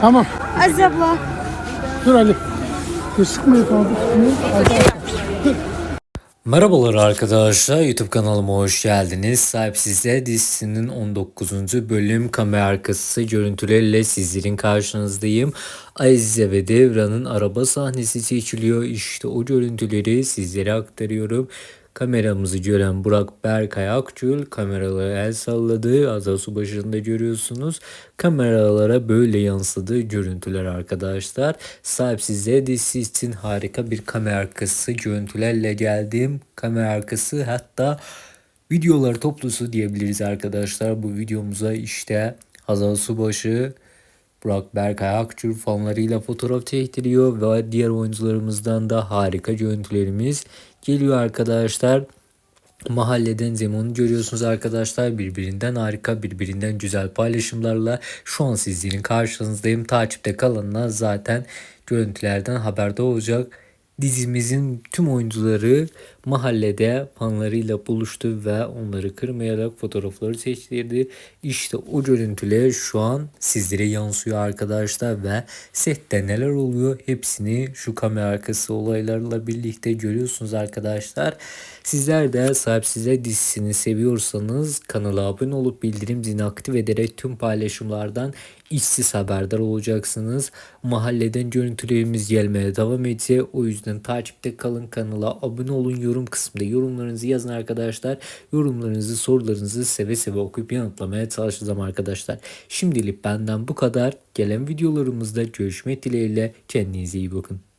Tamam. Aziz abla. Dur Ali. Dur sıkma yapalım. Merhabalar arkadaşlar YouTube kanalıma hoş geldiniz. Sahipsizler dizisinin 19. bölüm kamera arkası görüntüleriyle sizlerin karşınızdayım. Azize ve Devran'ın araba sahnesi seçiliyor. İşte o görüntüleri sizlere aktarıyorum. Kameramızı gören Burak Berkay Akçul kameralara el salladı. Azasu başında görüyorsunuz. Kameralara böyle yansıdığı görüntüler arkadaşlar. Sahipsizler dizisi için harika bir kamera arkası görüntülerle geldim. Kamera arkası hatta videolar toplusu diyebiliriz arkadaşlar. Bu videomuza işte Hazal Subaşı, Burak Berkay Akçur fanlarıyla fotoğraf çektiriyor ve diğer oyuncularımızdan da harika görüntülerimiz geliyor arkadaşlar. Mahalleden Zemon'u görüyorsunuz arkadaşlar. Birbirinden harika, birbirinden güzel paylaşımlarla şu an sizlerin karşınızdayım. Takipte kalanlar zaten görüntülerden haberdar olacak. Dizimizin tüm oyuncuları mahallede fanlarıyla buluştu ve onları kırmayarak fotoğrafları seçtirdi. İşte o görüntüler şu an sizlere yansıyor arkadaşlar ve sette neler oluyor hepsini şu kamera arkası olaylarla birlikte görüyorsunuz arkadaşlar. Sizler de sahipsize dizisini seviyorsanız kanala abone olup bildirim zilini aktif ederek tüm paylaşımlardan işsiz haberdar olacaksınız. Mahalleden görüntülerimiz gelmeye devam edecek. O yüzden takipte kalın kanala abone olun. Yorum kısmında yorumlarınızı yazın arkadaşlar. Yorumlarınızı sorularınızı seve seve okuyup yanıtlamaya çalışacağım arkadaşlar. Şimdilik benden bu kadar. Gelen videolarımızda görüşmek dileğiyle. Kendinize iyi bakın.